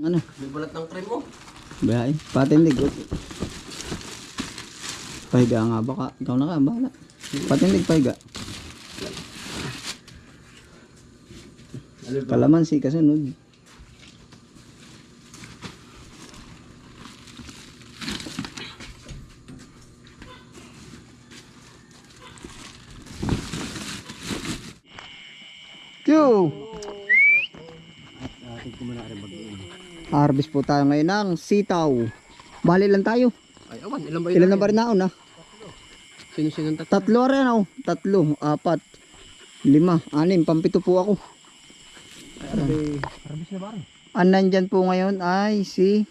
Ano? May balat ng cream mo. Bayay. Patindig. Pahiga nga baka. Ikaw na ka. Bahala. Patindig pahiga. Kalamansi kasunod. Q! Harvest po tayo ngayon ng sitaw. Bali lang tayo. Ay, awan. Ilan ba yun? Ilan na ba rin naon ah? Sino-sino tatlo? Tatlo rin ako. Tatlo, apat, lima, anim, pampito po ako. Arabi. Arbis na ba rin? Ang nandyan po ngayon ay si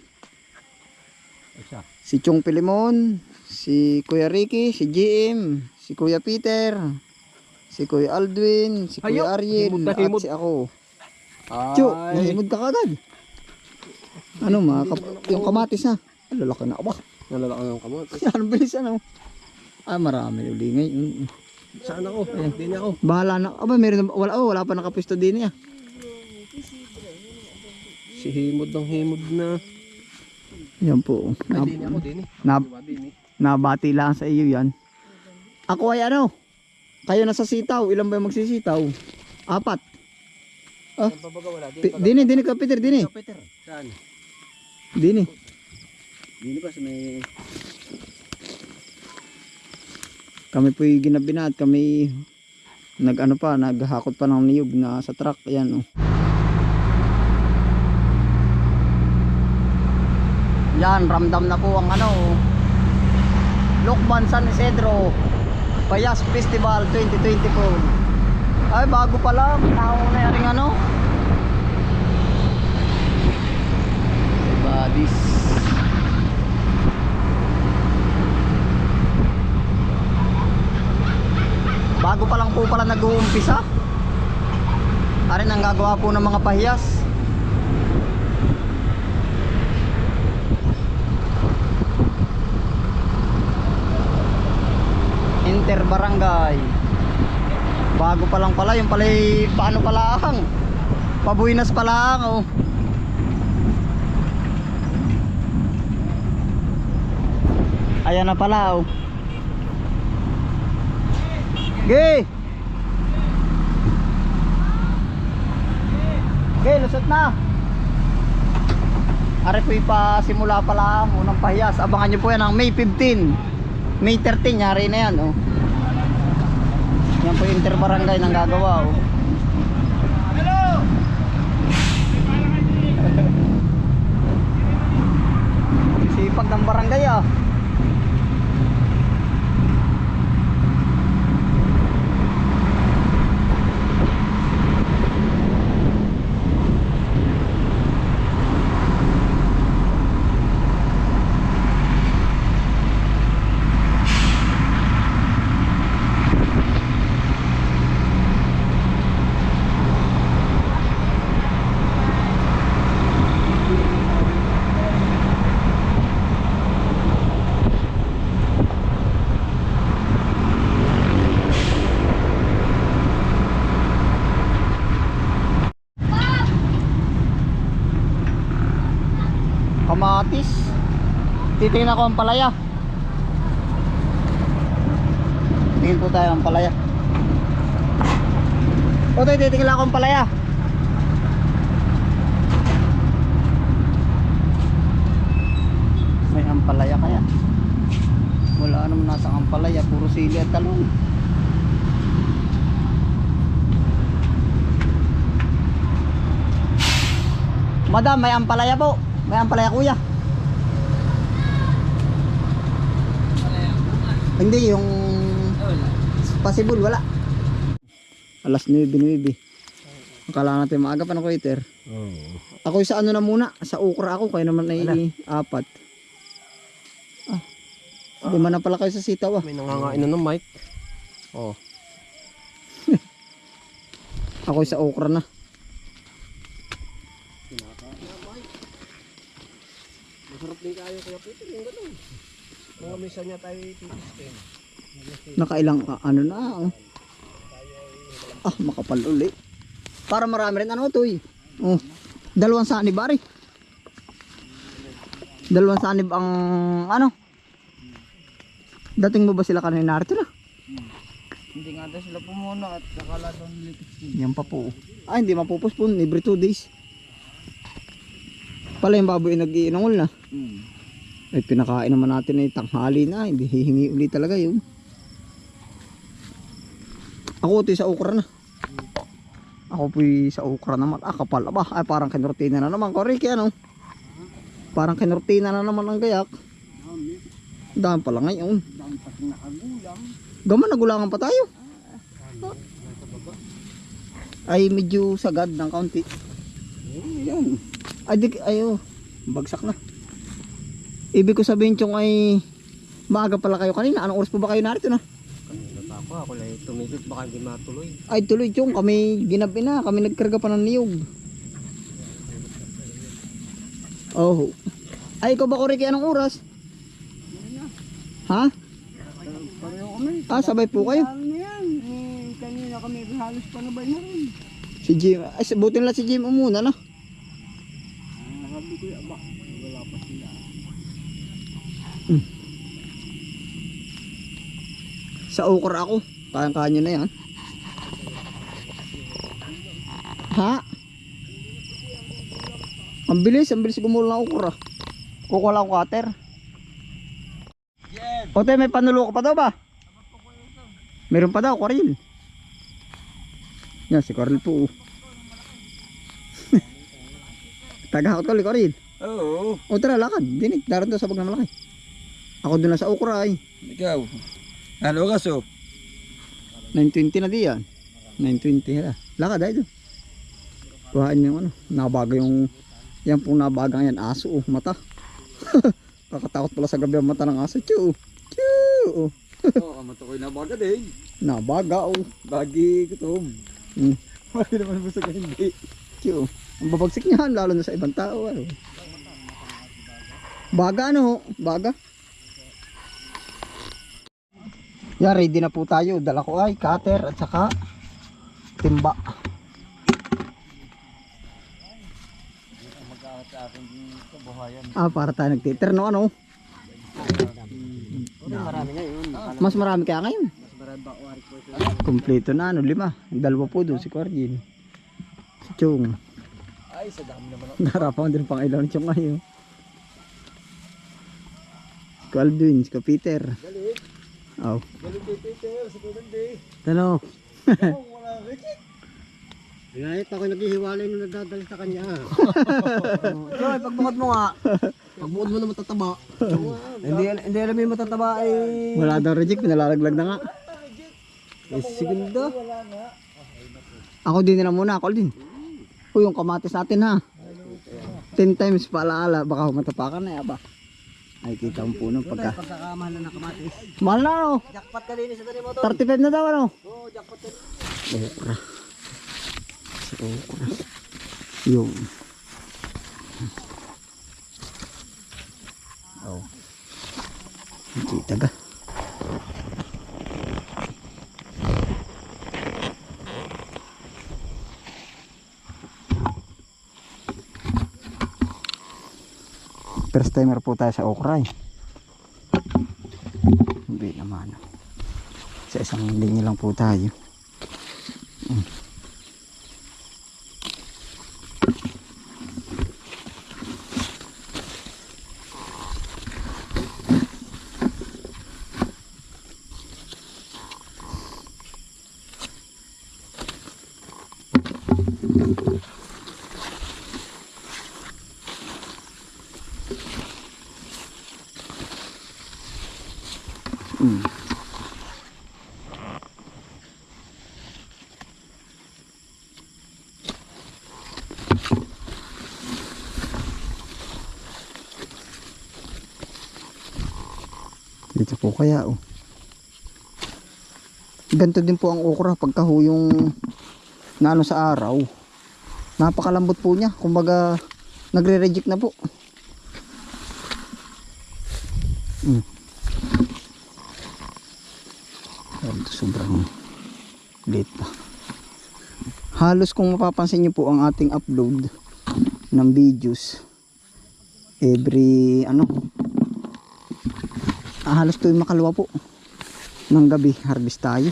Isa. si Chong Pilimon, si Kuya Ricky, si GM, si Kuya Peter, si Kuya Aldwin, si Kuya Ariel, at si ako. Ay. Chu, nahimod ka kagad. Ano mga kap- yung kamatis ha? Ang lalaki na ba? Nalalaki ng kamot. Yan, bilis ano. Ah, marami uli ngayon. Saan ako? Hindi niya ako. Bahala na. Aba, meron na, wala, oh, wala pa nakapisto din niya. Si Himod ng Himod na. Yan po. Ay, Na, di niya ako. Di ni. na, nabati lang sa iyo yan. Ako ay ano? Kayo nasa sitaw. Ilan ba yung magsisitaw? Apat. Ah, dini, dini ka Peter, dini. Peter. Saan? Dini. Dini ba sa may... Kami po yung ginabi na at kami nag ano pa, naghakot pa ng niyog na sa truck. Yan oh. Yan, ramdam na po ang ano. Lokban San Isidro Payas Festival 2024. Ay, bago pa lang. Nauna na rin ano. Buddies. Bago pa lang po pala nag-uumpisa. Arin ang gagawa po ng mga pahiyas. Inter Barangay. Bago pa lang pala, yung pala paano pala ang Pabuinas pala ang oh. Ayan na pala oh. Gay! Gay, lusot na! Ari po pa simula pala ang unang pahiyas. Abangan nyo po yan ang May 15. May 13, yari na yan oh. Yan po yung interbarangay nang gagawa oh. Sipag ng barangay ah. kamatis titingnan ko ang palaya. Tingin po tayo ang palaya. O tayo titingnan ko ang palaya. May ampalaya kaya wala naman nasa ampalaya puro sili at talong. Madam may ampalaya po. May ampalaya kuya hindi yung possible wala alas 9 9 akala natin maaga pa ng waiter Oo. ako sa ano na muna sa ukra ako kayo naman ay apat ah lima na pala kayo sa sitaw ah May nangangain na ng mic. Oh. ako sa okra na Masarap din kayo kaya Peter. Yung ganun. Mga misa niya tayo titistin. nakailang ah, ano na oh. ah makapal uli para marami rin ano to eh oh dalawang sani bari Dalawang sanib ang ano? Dating mo ba sila kanina narito na? Hindi nga daw sila pumuna at nakala doon litis din. Yan pa po. Ay, hindi mapupuspon. Every 2 days. Pala yung baboy nag-iinungol na. Hmm. Ay, pinakain naman natin ay tanghali na. Hindi hihingi ulit talaga yun. Ako ito sa ukra na. Ako po sa ukra naman. Ah, kapal ba? Ay, parang kinurtina na naman. Koriki, ano? Parang kinurtina na naman ang gayak. Daan pala ngayon. Gaman, nagulangan pa tayo. Ay, medyo sagad ng kaunti. Eh, yan. Ay, di, ayo. Bagsak na. Ibig ko sabihin chong ay maaga pala kayo kanina. Anong oras po ba kayo narito na? Kanina pa ako, ako lang tumigit baka hindi matuloy. Ay, tuloy chong. Kami ginabi na. Kami nagkarga pa ng niyog. Oh. Ay, ikaw ba Koriki? Anong oras? Ha? Pareho kami. Ah, sabay po kayo. Na? Eh, kanina kami halos panabay na rin. Si Jim. Ay, buti lang si Jim umuna na. Ah, sabi ko, aba, wala pa sila. Sa okra ako. Kayang-kaya na yan. Ha? Ang bilis, ang bilis gumulong ng okra. Kukuha lang cutter. Ote, may panulo ka pa daw ba? Meron pa daw, Coril. Yan, si Coril po. Tagahakot ko, Coril. Oo. O tara, lakad. Dinig, daran daw sa pag na malaki. Ako doon na sa okra ay. Ikaw. Ano kaso? 920 na di yan. 920 hala. Lakad ay doon. Kuhaan yung ano. Nabaga yung yan pong nabaga yan. Aso oh. Mata. Kakatakot pala sa gabi ang mata ng aso. Chew. Chew. Oo, oh, matukoy na baga din. Nabaga oh. Bagi gutom. Hmm. Bakit naman mo sa hindi? Chew. Ang babagsik niyan. Lalo na sa ibang tao. Ano. Baga ano. ho? Baga. Yan, ready na po tayo. Dala ko ay cutter at saka timba. Ah, para tayo nagtiter no ano. Mas marami kaya ngayon. Mas? Kompleto na ano, lima. Dalawa po doon si Corgin. Si Chong. Ay, sa dami naman. Naharapan din pang ilaw ni Chong ngayon. Si Calvin, si Peter. Galit. Oh. Galit kay Peter. Sa kumandi. Ano? Oo, wala rikit. Pinahit ako naghihiwalay nung nagdadala sa kanya. Joy, pagbukod mo nga. Pagbuod mo na matataba. hindi, hindi alam yung matataba ay... Wala daw reject, pinalalaglag na nga. Eh, segundo. Ako din nila muna, ako din. O yung kamatis natin ha. 10 times paalaala, baka matapakan na yaba. Ay, kita mo po nung pagka. Pagkakamahal na nakamatis. Mahal na ano? Jackpot ka din sa tari mo to. 35 na daw ano? Oo, jackpot ka din. Okra. Si okra. Yung. Oh. Kita ka. First timer po tayo sa okra eh. Hindi naman. Sa isang linya lang po tayo. Mm. Dito po kaya oh. Ganito din po ang okra pagka ho yung naano sa araw. Napakalambot po niya. Kumbaga nagre-reject na po. Mm. Ayan, ito sobrang late pa. Halos kung mapapansin niyo po ang ating upload ng videos every ano ah, halos tuwing makalawa po ng gabi harvest tayo.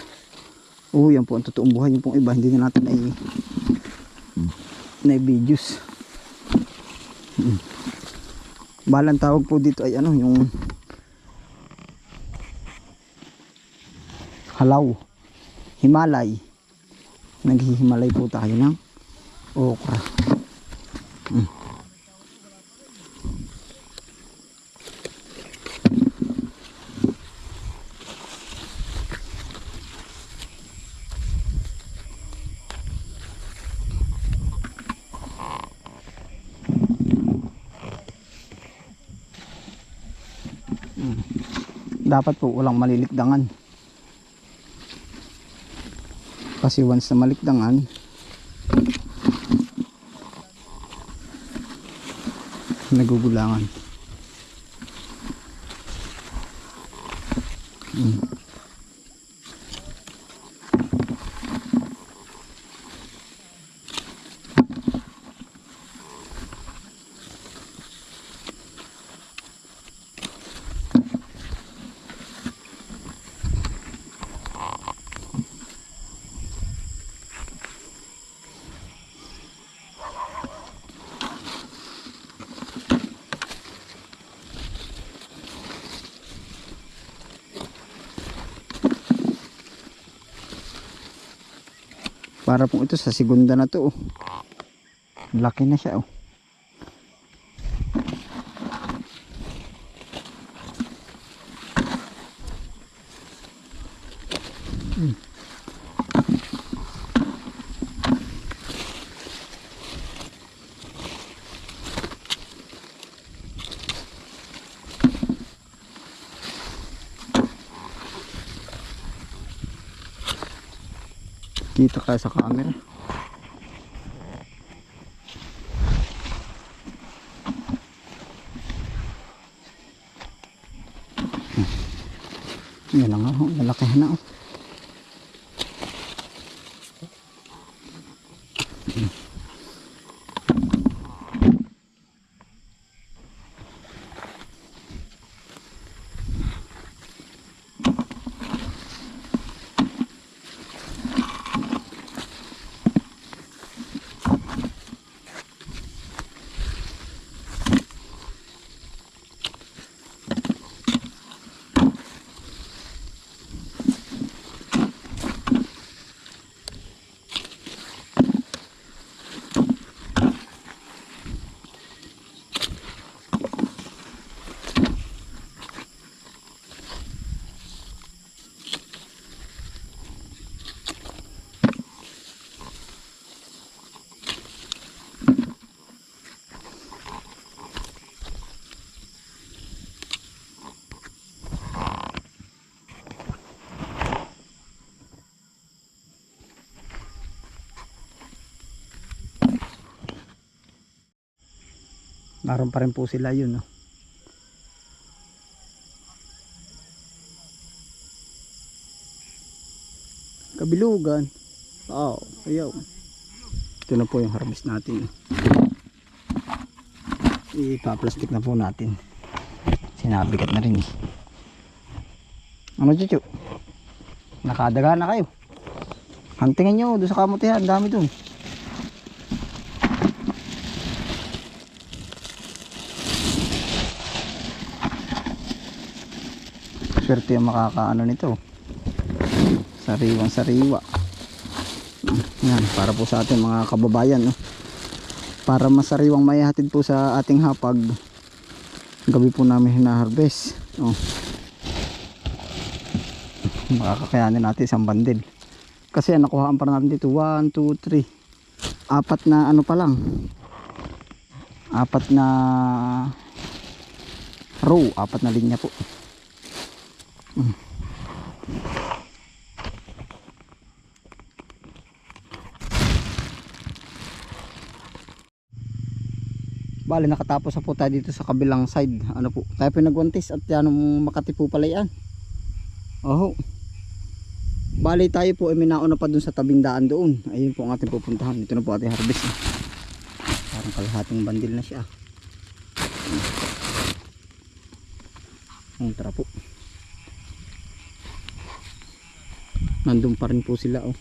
Oh yan po ang totoong buhay yung pong iba. Hindi na natin ay na videos Mm. balang tawag po dito ay ano yung halaw. Himalay. Naghihimalay po tayo ng okra. Mm. Dapat po walang malilikdangan. Kasi once na malikdangan nagugulangan para po ito sa segunda na to oh. laki na siya oh Kita ka sa camera. Yan na nga, oh, lalaki na oh. Naroon pa rin po sila yun. No? Kabilugan. Wow, ayaw. Ito na po yung harvest natin. Ipa-plastic na po natin. Sinabigat na rin eh. Ano chuchu? Nakadaga na kayo. Hantingin nyo doon sa kamutihan. Dami doon. Swerte yung makakaano nito. Sariwang sariwa. Yan para po sa ating mga kababayan no? para masariwang maihatid po sa ating hapag gabi po namin hinaharvest oh. makakakayanin natin isang bandil kasi nakuhaan pa natin dito 1, 2, 3 apat na ano pa lang. Apat na row apat na linya po Bale, nakatapos na po tayo dito sa kabilang side. Ano po, tayo po nagwantis at yan Makati po pala yan. Oho. Bale, tayo po ay minauna pa dun sa tabing daan doon. Ayun po ang ating pupuntahan. Ito na po ating harvest. Parang kalahating bandil na siya. Ang tara po. Nandun pa rin po sila oh.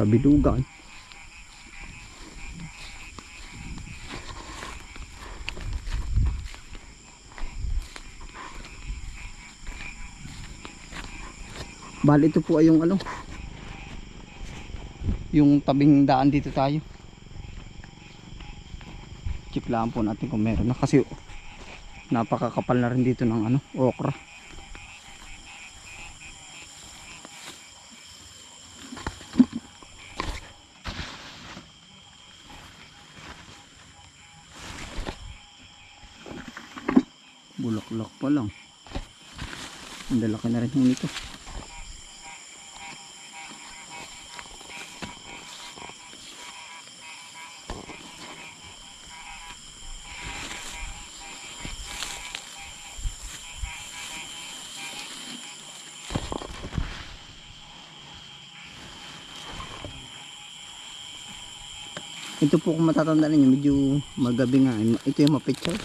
Kabilugan. Bali ito po ay yung ano yung tabing daan dito tayo check lang po natin kung meron na kasi napakakapal na rin dito ng ano okra. Bulaklak pa lang. Ang lalaki na rin nito Ito po kung matatandaan ninyo, medyo magabi nga. Ito yung mapicture.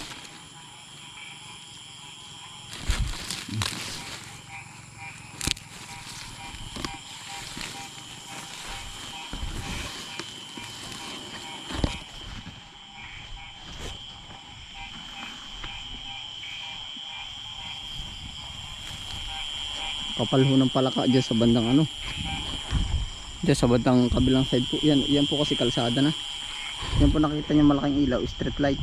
Kapal ho ng palaka dyan sa bandang ano. Dyan sa bandang kabilang side po. Yan, yan po kasi kalsada na. Yan po nakita niyo malaking ilaw, street light.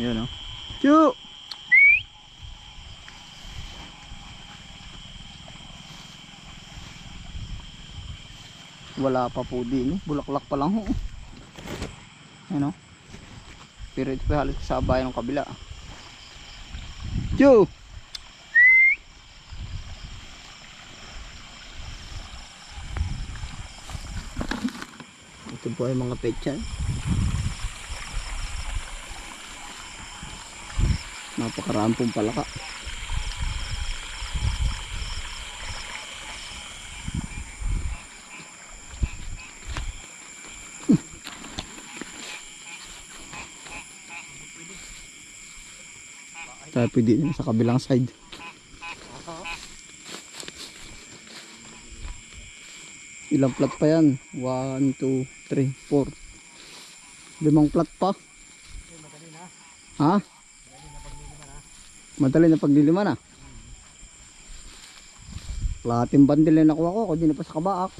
Yan oh. Chu! Wala pa po din eh. Bulaklak pa lang ho. Yan oh. Pero ito pa halos sa bayan ng kabila. Chu! Ito po ay mga pechay. Napakaraan pong palaka. Tayo pwede sa kabilang side. Ilang plat pa yan? 1, 2, 3, 4. Limang plat pa. Ha? Madali na paglilima na. Lahating bandil na nakuha ko, kundi na pa sa kabaak.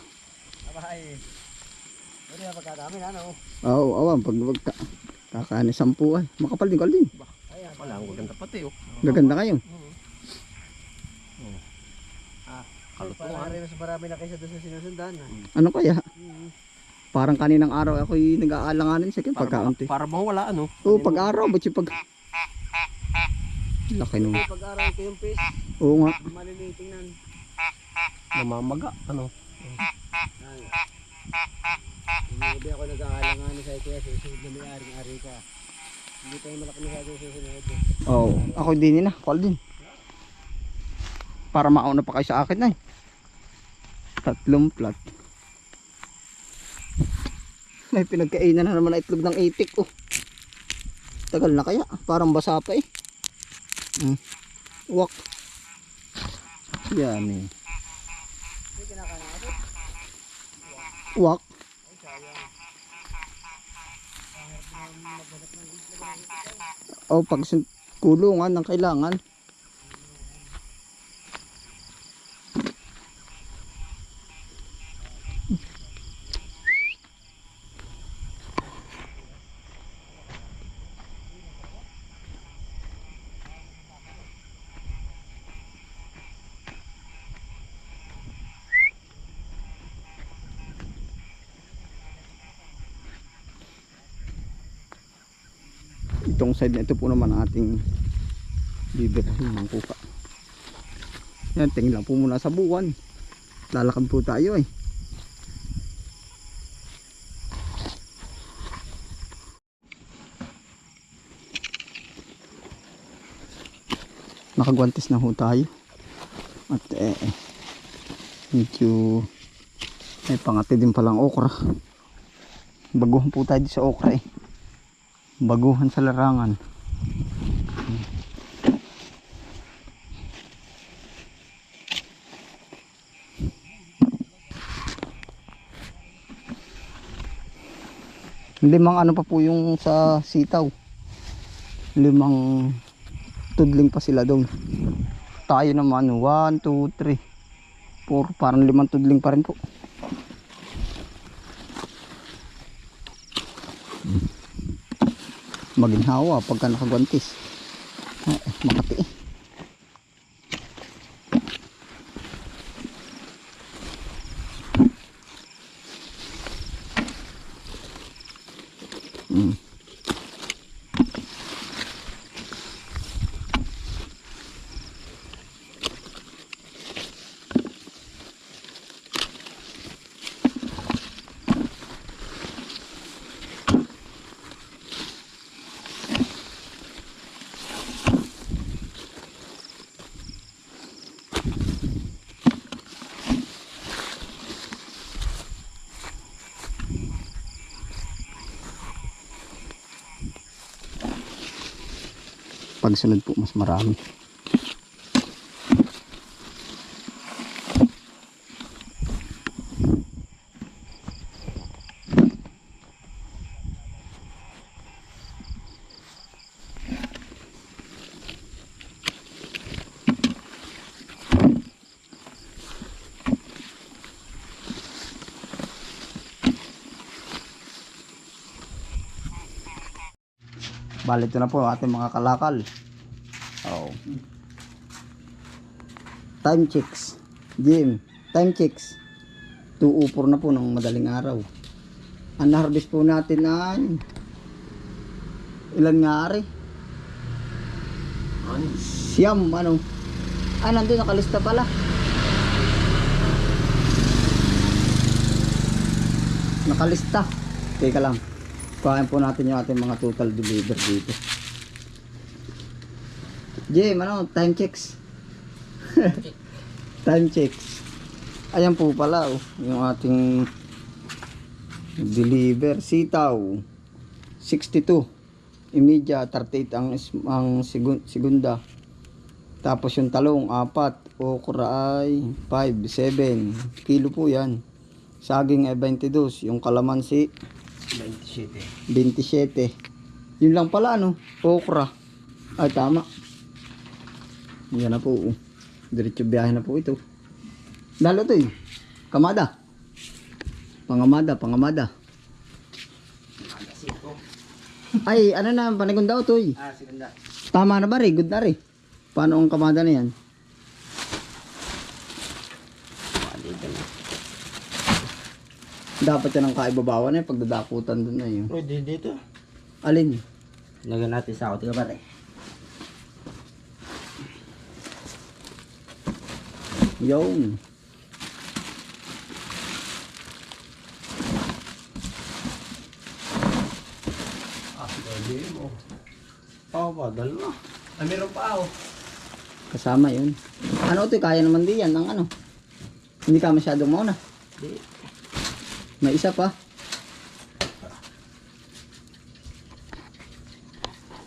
Abay. Pwede na pagkadami na, no? Oo, awan, pag kakaani sampu ay. Makapal din kaldin. Ayan. Wala, ang ganda pati, oh. Gaganda kayo. Kalutungan. Para mas marami na kaysa doon sa sinusundan. ah. Ano kaya? Mm. Parang kaninang araw ako'y nag-aalanganin sa akin pagkaunti. Para bang wala, ano? Oo, pag araw, ba't yung pag... Laki nung... Pag-araw ko yung fish, Oo nga. maliliting nan. Namamaga, ano? Hindi ako nag-aalanganin sa kaya susunod na may-aring-ari ka. Hindi tayo malaki masyado yung susunod. Oo. Ako din na, call din. Para mauna pa kayo sa akin na eh. Tatlong plat. May pinagkainan na naman na itlog ng itik oh. Tagal na kaya. Parang basa pa eh. Hmm. Wak. Yan eh. Wak. Oh, pag kulungan ng kailangan. Side na ito po naman ating bibirahin ng kuka. Yan tingin lang po muna sa buwan. Lalakad po tayo eh. Nakagwantes na ho tayo. At eh eh, medyo may pangati din palang okra. Baguhan po tayo sa okra eh. Baguhan sa larangan. Limang ano pa po yung sa sitaw. Limang tudling pa sila doon. Tayo naman 1, 2, 3, 4. Parang limang tudling pa rin po. Maginhawa pagka nakagwantis ah, eh, makati eh. Pagsunod po mas marami Bali ito na po ating mga kalakal. Oh. Time checks. Jim, time checks. 2.04 na po ng madaling araw. Ang harvest po natin ay ilan nga ari? Siyam, ano? Ah, nandun nakalista pala. Nakalista. Teka lang. Kuhain po natin yung ating mga total deliver dito. Jim, ano? Time checks. time checks. Ayan po pala, oh, yung ating deliver. Sitaw, 62. Imidya, 38 ang, ang segun- segunda. Tapos yung talong, 4. Okra ay 5, 7. Kilo po yan. Saging ay 22. Yung kalamansi, 27. 27. Yun lang pala ano, okra. Ay tama. Yan na po. oh. Diretso biyahe na po ito. Dalo to eh. Kamada. Pangamada, pangamada. Ay, ano na, panigon daw to eh. Ah, siganda. Tama na ba rin? Good na rin. Paano ang kamada na yan? Dapat yan ang kaibabawan na eh, pagdadakutan doon na yun. Pwede dito. Alin? Lagyan natin sa ako. Tingnan pare. Yung. Ah, pwede mo. Oh, ba, dalawa. Ah, meron pa ako. Kasama yun. Ano ito, kaya naman di yan ng ano. Hindi ka masyadong mauna. Di. May isa pa.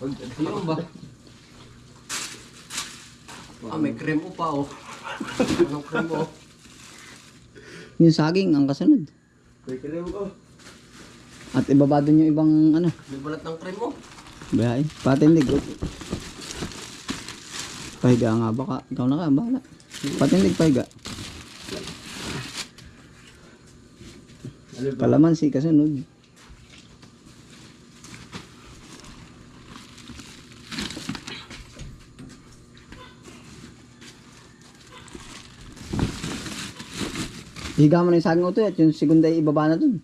Ano ba? Ah, may cream pa oh. Anong cream oh? Yung saging ang kasunod. May cream oh. At ibaba doon yung ibang ano. May balat ng cream oh. Bayay. Patindig. Pahiga nga baka. Ikaw na ka, bahala. Patindig, pahiga. Ano ba? Kalamansi kasunod. Higa mo na yung saging utoy at yung segunda ay ibaba na dun.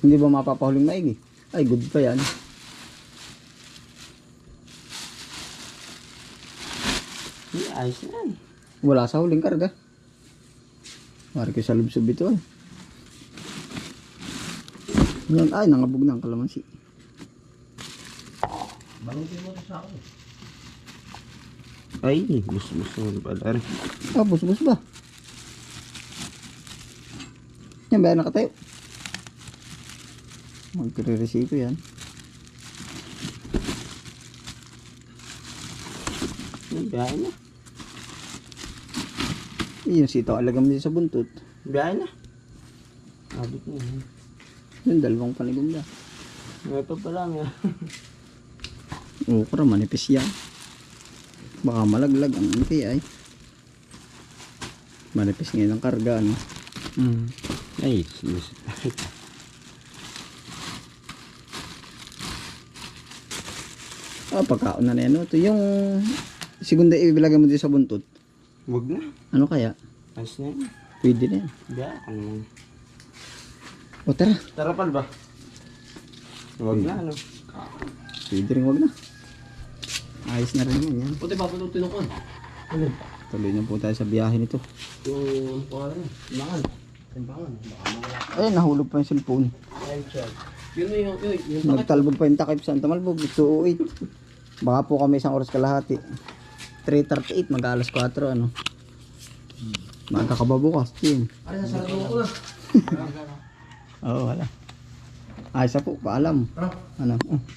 Hindi ba mapapahuling maigi? Ay, good pa yan. Di, ayos na. Wala sa huling karga. Mari ko sa lubsob ito ay. Yan, ay, nangabog na ang kalamansi. Balutin mo sa ako. Ay, bus-bus naman pala rin. Ah, bus-bus ba? Yan ba yan nakatayo? Magre-resipo yan. Biyahe na. Yung sitaw alagam din sa buntot. Biyahe na. Abot na. Yung dalawang panigunda. Ito pa lang yan. Ukra, manipis yan. Baka malaglag ang ay. Manipis ngayon ang karga, ano. Mm. Ay, yes. Ah, pagkaon na na yan. Ito yung segunda ibilagay mo din sa buntot. Huwag na. Ano kaya? Ayos na yan. Pwede na yan. Ka naman. O tara, Tarapal ba? Huwag na, ano? pwede rin wag na. Ayos na rin naman yan. Puti pa po itong tinukon. Ano? Tuloy na po tayo sa biyahe nito. Yung, ano, timbangan. Timbangan. Baka mawala. Ay, nahulog pa yung cellphone. Ayun, siya. Yun yung, yun, yung Nagtalbog pa yung takip sa Antamalbog. 208. Baka po kami isang oras kalahati. 3.38, mag alas 4, ano. Magkakaba bukas, yun. Ano, nasarado ko na. Oo, wala. Ayos na po, paalam. Ano? Ano? Oh.